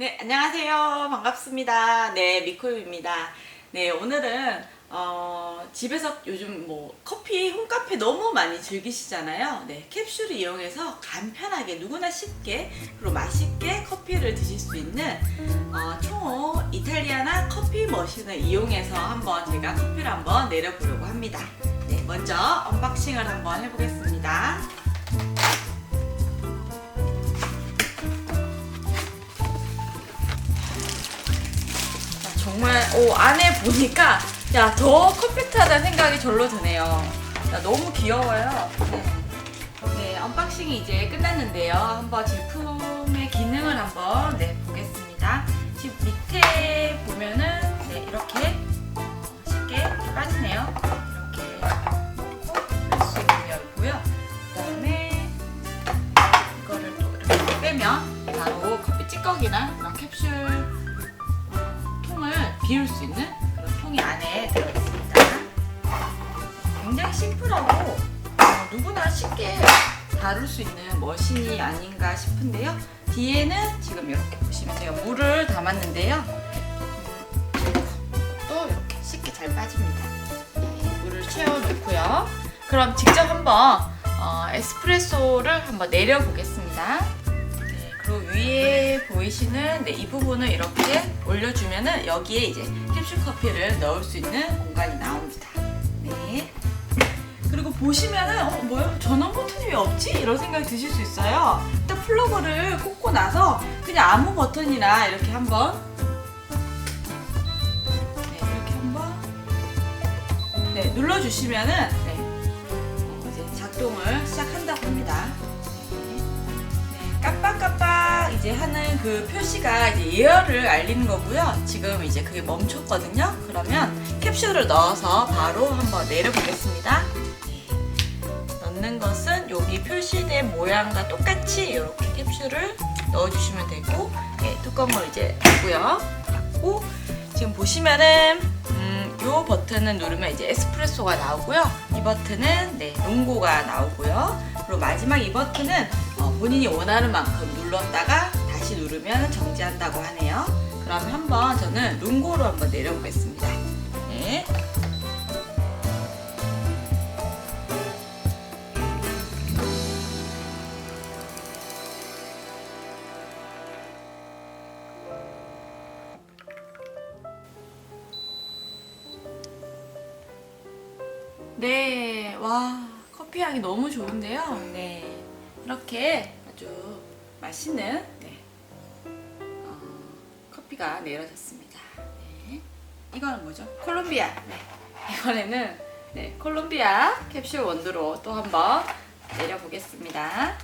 네, 안녕하세요. 반갑습니다. 네, 미코입니다. 네, 오늘은 어, 집에서 요즘 뭐 커피, 홈카페 너무 많이 즐기시잖아요. 네, 캡슐을 이용해서 간편하게 누구나 쉽게 그리고 맛있게 커피를 드실 수 있는 어, 총호 이탈리아나 커피 머신을 이용해서 한번 제가 커피를 한번 내려보려고 합니다. 네, 먼저 언박싱을 한번 해보겠습니다. 정말 오 안에 보니까 야 더 컴팩트하다는 생각이 절로 드네요. 야, 너무 귀여워요. 네. 네, 언박싱이 이제 끝났는데요. 한번 제품의 기능을 한번 네, 보겠습니다. 지금 밑에 보면은 네, 이렇게 쉽게 빠지네요. 비울 수 있는 그런 통이 안에 들어있습니다. 굉장히 심플하고 어, 누구나 쉽게 다룰 수 있는 머신이 아닌가 싶은데요. 뒤에는 지금 이렇게 보시면 제가 물을 담았는데요. 음, 또 이렇게 쉽게 잘 빠집니다. 네, 물을 채워놓고요. 그럼 직접 한번 어, 에스프레소를 한번 내려보겠습니다. 네, 그리고 위에 보이시는 네, 이 부분을 이렇게 올려주면은 여기에 이제 캡슐 커피를 넣을 수 있는 공간이 나옵니다. 네. 그리고 보시면은 어 뭐야 전원 버튼이 왜 없지 이런 생각이 드실 수 있어요. 일단 플러그를 꽂고 나서 그냥 아무 버튼이나 이렇게 한번 네, 이렇게 한번 네, 눌러주시면은 네, 어, 이제 작동을 시작한다고 합니다. 이제 하는 그 표시가 이제 예열을 알리는 거고요. 지금 이제 그게 멈췄거든요. 그러면 캡슐을 넣어서 바로 한번 내려보겠습니다. 네, 넣는 것은 여기 표시된 모양과 똑같이 이렇게 캡슐을 넣어주시면 되고 네, 뚜껑을 이제 닫고요. 닫고 지금 보시면은 음, 요 버튼을 누르면 이제 에스프레소가 나오고요. 이 버튼은 네, 롱고가 나오고요. 그리고 마지막 이 버튼은 어, 본인이 원하는 만큼 눌렀다가 다시 누르면 정지한다고 하네요. 그럼 한번 저는 롱고로 한번 내려보겠습니다. 네. 네, 와 커피 향이 너무 좋은데요. 네, 이렇게 아주 맛있는 네, 어, 커피가 내려졌습니다. 네, 이거는 뭐죠? 콜롬비아. 네, 이번에는 네, 콜롬비아 캡슐 원두로 또 한번 내려보겠습니다.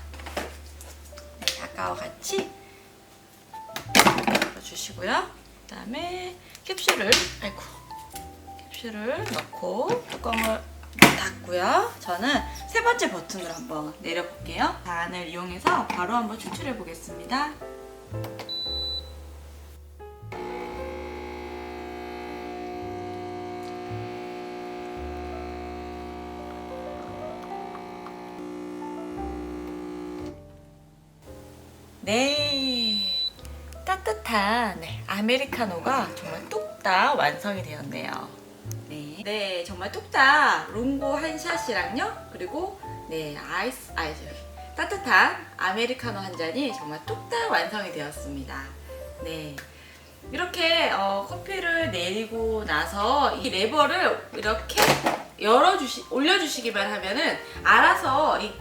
네, 아까와 같이 주시고요. 그 다음에 캡슐을 아이고 캡슐을 넣고 뚜껑을 닫고요. 저는 세 번째 버튼으로 한번 내려볼게요. 단을 이용해서 바로 한번 추출해 보겠습니다. 네. 따뜻한 네, 아메리카노가 정말 뚝딱 완성이 되었네요. 네. 네, 정말 뚝딱 롱고 한 샷이랑요. 그리고 네, 아이스 아이 저기 따뜻한 아메리카노 한 잔이 정말 뚝딱 완성이 되었습니다. 네. 이렇게 어, 커피를 내리고 나서 이 레버를 이렇게 열어주시 올려주시기만 하면은 알아서 이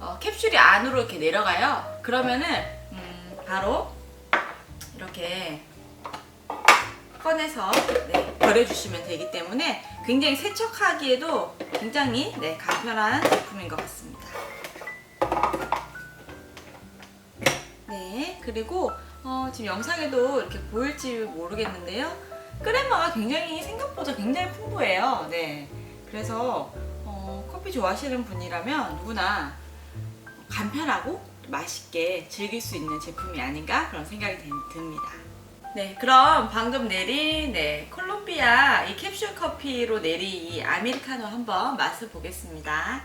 어, 캡슐이 안으로 이렇게 내려가요. 그러면은 음, 바로 이렇게 꺼내서 네, 버려주시면 되기 때문에 굉장히 세척하기에도 굉장히 네, 간편한 제품인 것 같습니다. 네, 그리고 어, 지금 영상에도 이렇게 보일지 모르겠는데요. 크레마가 굉장히 생각보다 굉장히 풍부해요. 네, 그래서 어, 커피 좋아하시는 분이라면 누구나 간편하고 맛있게 즐길 수 있는 제품이 아닌가 그런 생각이 드- 듭니다. 네, 그럼 방금 내린 네, 콜롬비아 이 캡슐 커피로 내린 이 아메리카노 한번 맛을 보겠습니다.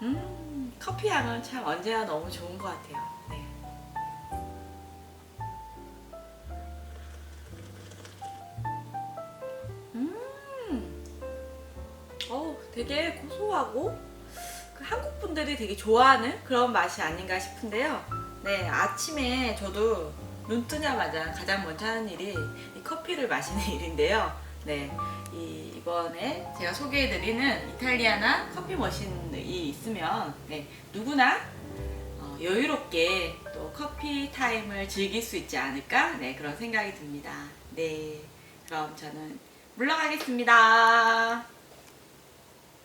음, 커피 향은 참 언제나 너무 좋은 것 같아요. 네. 음, 어, 되게 고소하고 그 한국 분들이 되게 좋아하는 그런 맛이 아닌가 싶은데요. 네, 아침에 저도 눈 뜨자마자 가장 먼저 하는 일이 이 커피를 마시는 일인데요. 네, 이, 이번에 제가 소개해드리는 이탈리아나 커피 머신이 있으면 네, 누구나 어, 여유롭게 또 커피 타임을 즐길 수 있지 않을까 네, 그런 생각이 듭니다. 네, 그럼 저는 물러가겠습니다.